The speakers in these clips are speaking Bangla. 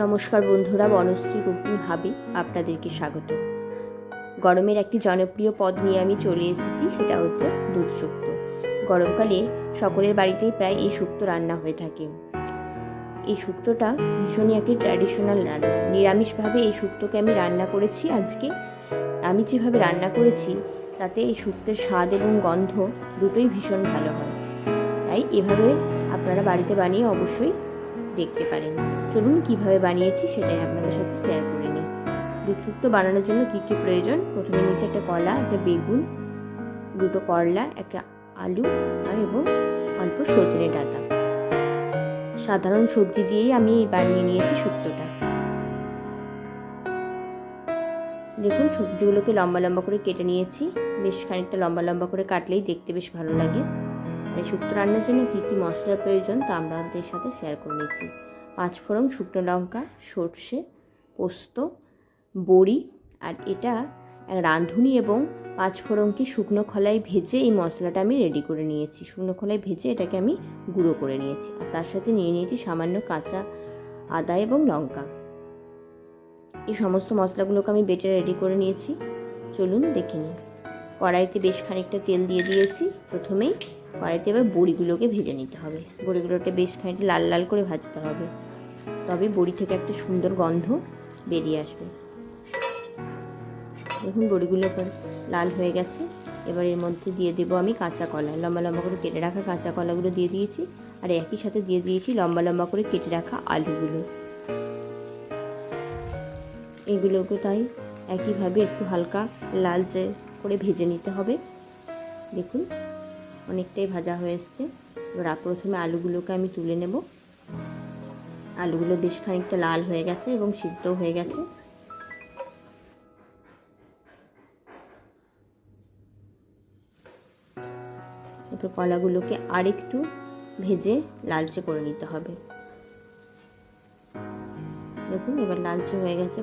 নমস্কার বন্ধুরা, বনশ্রী কুকিং হাবি আপনাদেরকে স্বাগত। গরমের একটি জনপ্রিয় পদ নিয়ে আমি চলে এসেছি, সেটা হচ্ছে দুধ শুক্ত গরমকালে সকলের বাড়িতেই প্রায় এই শুক্তো রান্না হয়ে থাকে। এই শুক্তোটা ভীষণই একটি ট্র্যাডিশনাল রান্না। নিরামিষভাবে এই শুক্তোকে আমি রান্না করেছি আজকে। আমি যেভাবে রান্না করেছি, তাতে এই শুক্তের স্বাদ এবং গন্ধ দুটোই ভীষণ ভালো হয়। তাই এভাবে আপনারা বাড়িতে বানিয়ে অবশ্যই দেখতে পারেন। চলুন কীভাবে বানিয়েছি সেটাই আপনাদের সাথে শেয়ার করে নিই। দুধ শুক্তো বানানোর জন্য কী কী প্রয়োজন? প্রথমে নিচে একটা কলা, একটা বেগুন, দুটো করলা, একটা আলু আর এবং অল্প সজনে ডাটা। সাধারণ সবজি দিয়েই আমি বানিয়ে নিয়েছি শুক্তোটা দেখুন, সবজিগুলোকে লম্বা লম্বা করে কেটে নিয়েছি। বেশ খানিকটা লম্বা লম্বা করে কাটলেই দেখতে বেশ ভালো লাগে। এই শুক্তো রান্নার জন্য কী কী মশলার প্রয়োজন তা আমরা আপনাদের সাথে শেয়ার করে নিচ্ছি। পাঁচফোড়ন শুকনো লঙ্কা, সর্ষে, পোস্ত, বড়ি, আর এটা রাঁধুনি এবং পাঁচফোড়নকে শুকনো খোলায় ভেজে এই মশলাটা আমি রেডি করে নিয়েছি। শুকনো খোলায় ভেজে এটাকে আমি গুঁড়ো করে নিয়েছি আর তার সাথে নিয়ে নিয়েছি সামান্য কাঁচা আদা এবং লঙ্কা। এই সমস্ত মশলাগুলোকে আমি বেটে রেডি করে নিয়েছি। চলুন দেখে নিই। কড়াইতে বেশ খানিকটা তেল দিয়ে দিয়েছি। প্রথমেই কড়াইতে এবার বড়িগুলোকে ভেজে নিতে হবে। বড়িগুলোকে বেশ খানিকটা লাল লাল করে ভাজতে হবে। তবে বড়ি থেকে একটা সুন্দর গন্ধ বেরিয়ে আসবে। দেখুন, বড়িগুলো লাল হয়ে গেছে। এবার এর মধ্যে দিয়ে দেবো আমি কাঁচা কলা। লম্বা লম্বা করে কেটে রাখা কাঁচা কলাগুলো দিয়ে দিয়েছি। আর একই সাথে দিয়ে দিয়েছি লম্বা লম্বা করে কেটে রাখা আলুগুলো। এগুলোকে তাই একইভাবে একটু হালকা লালচে করে ভেজে নিতে হবে। দেখুন অনেকটাই ভাজা হয়ে এসছে। এবার প্রথমে আলুগুলোকে আমি তুলে নেব। আলুগুলো বেশ খানিকটা লাল হয়ে গেছে এবং সিদ্ধ হয়ে গেছে। এরপর কলাগুলোকে আরেকটু ভেজে লালচে করে নিতে হবে। দেখুন, এবার লালচে হয়ে গেছে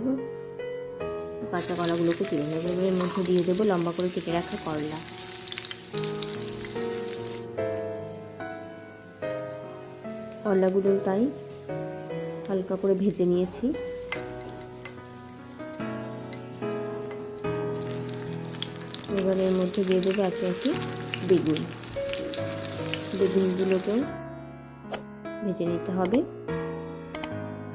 কাঁচা কলাগুলোকে তুলে নেব। এর মধ্যে দিয়ে দেবো লম্বা করে কেটে রাখা করলা। করলাগুলো তাই হালকা করে ভেজে নিয়েছি। এবার এর মধ্যে দিয়ে দেবো একে একে বেগুন। বেগুনগুলোকে ভেজে নিতে হবে।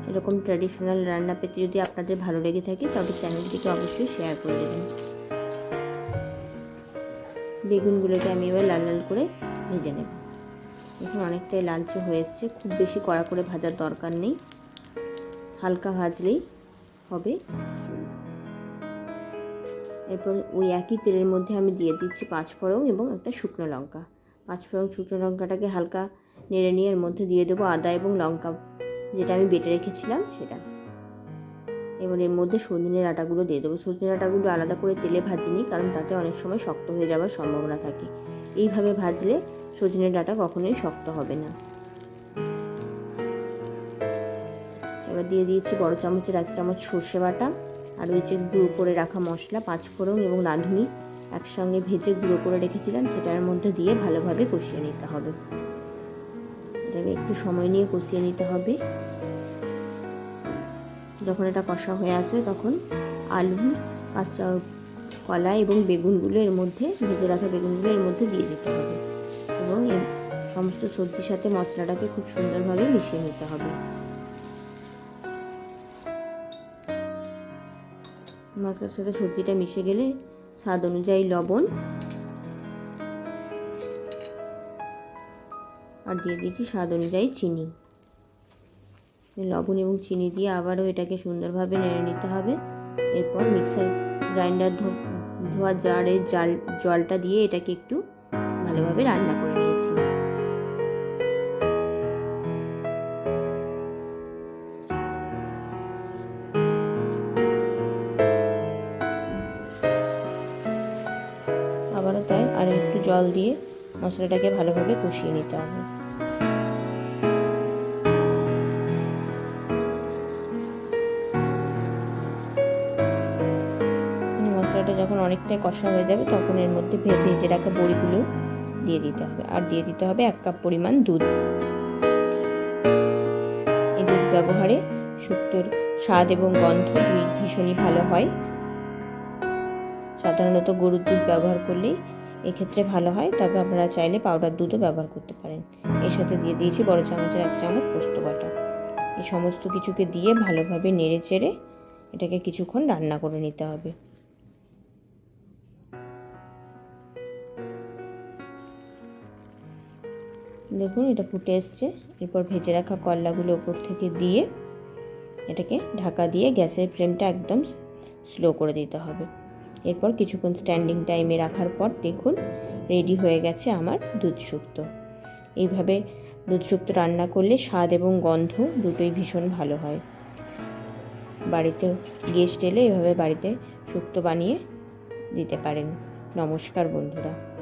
এরকম ট্র্যাডিশনাল রান্না পেতে যদি আপনাদের ভালো লেগে থাকে, তবে চ্যানেলটিকে অবশ্যই শেয়ার করে দেবেন। বেগুনগুলোকে আমি এবার লাল লাল করে ভেজে নেব। এখন অনেকটাই লালচে হয়ে এসছে। খুব বেশি কড়া করে ভাজার দরকার নেই। হালকা ভাজলেই হবে। এরপর ওই একই তেলের মধ্যে আমি দিয়ে দিচ্ছি পাঁচফোড়ন এবং একটা শুকনো লঙ্কা। পাঁচফোড়ন শুকনো লঙ্কাটাকে হালকা নেড়ে নিয়ে এর মধ্যে দিয়ে দেবো আদা এবং লঙ্কা, যেটা আমি বেটে রেখেছিলাম সেটা। এবার এর মধ্যে সজনে ডাঁটাগুলো দিয়ে দেবো। সজনে ডাঁটাগুলো আলাদা করে তেলে ভাজিনি কারণ তাতে অনেক সময় শক্ত হয়ে যাওয়ার সম্ভাবনা থাকে। এইভাবে ভাজলে সজনে ডাটা কখনোই শক্ত হবে না। এবার দিয়ে দিয়েছি বড় চামচের এক চামচ সর্ষে বাটা, আর যে গুঁড়ো করে রাখা মশলা, পাঁচফোড়ন এবং রাঁধুনি। একসঙ্গে ভেজে গুঁড়ো করে রেখেছিলাম, সেটার মধ্যে দিয়ে ভালোভাবে কষিয়ে নিতে হবে। একটু সময় নিয়ে কষিয়ে নিতে হবে। যখন এটা কষা হয়ে আসবে তখন আলু, কাঁচা কলা এবং বেগুনগুলো এর মধ্যে, ভেজে রাখা বেগুনগুলো এর মধ্যে দিয়ে দিতে হবে। এবং সমস্ত সবজির সাথে মশলাটাকে খুব সুন্দরভাবে মিশিয়ে নিতে হবে। মশলার সাথে সবজিটা মিশে গেলে স্বাদ অনুযায়ী লবণ আর দিয়ে দিয়েছি স্বাদ অনুযায়ী চিনি। লবণ এবং চিনি দিয়ে আবারও এটাকে সুন্দরভাবে নেড়ে নিতে হবে। এরপর মিক্সার গ্রাইন্ডার ধোয়া জারের জাল, জলটা দিয়ে এটাকে একটু ভালোভাবে রান্না করে নিয়েছি। আবারও তাই আর একটু জল দিয়ে মশলাটাকে ভালোভাবে কষিয়ে নিতে হবে। অনেকটাই কষা হয়ে যাবে, তখন এর মধ্যে ভেজে রাখা বড়িগুলো দিয়ে দিতে হবে। আর দিয়ে দিতে হবে এক কাপ পরিমাণ দুধ। এই দুধ ব্যবহারে শুক্তোর স্বাদ এবং গন্ধ দুই ভীষণই ভালো হয়। সাধারণত গরুর দুধ ব্যবহার করলেই এক্ষেত্রে ভালো হয়, তবে আপনারা চাইলে পাউডার দুধও ব্যবহার করতে পারেন। এর সাথে দিয়ে দিয়েছি বড় চামচের এক চামচ পোস্ত বাটা। এই সমস্ত কিছুকে দিয়ে ভালোভাবে নেড়ে চেড়ে এটাকে কিছুক্ষণ রান্না করে নিতে হবে। দেখুন, এটা ফুটে এসছে। এরপর ভেজে রাখা করলাগুলো ওপর থেকে দিয়ে এটাকে ঢাকা দিয়ে গ্যাসের ফ্লেমটা একদম স্লো করে দিতে হবে। এরপর কিছুক্ষণ স্ট্যান্ডিং টাইমে রাখার পর দেখুন, রেডি হয়ে গেছে আমার দুধ শুক্তো এইভাবে দুধ রান্না করলে স্বাদ এবং গন্ধ দুটোই ভীষণ ভালো হয়। বাড়িতে গেস্ট এলে এভাবে বাড়িতে শুক্তো বানিয়ে দিতে পারেন। নমস্কার বন্ধুরা।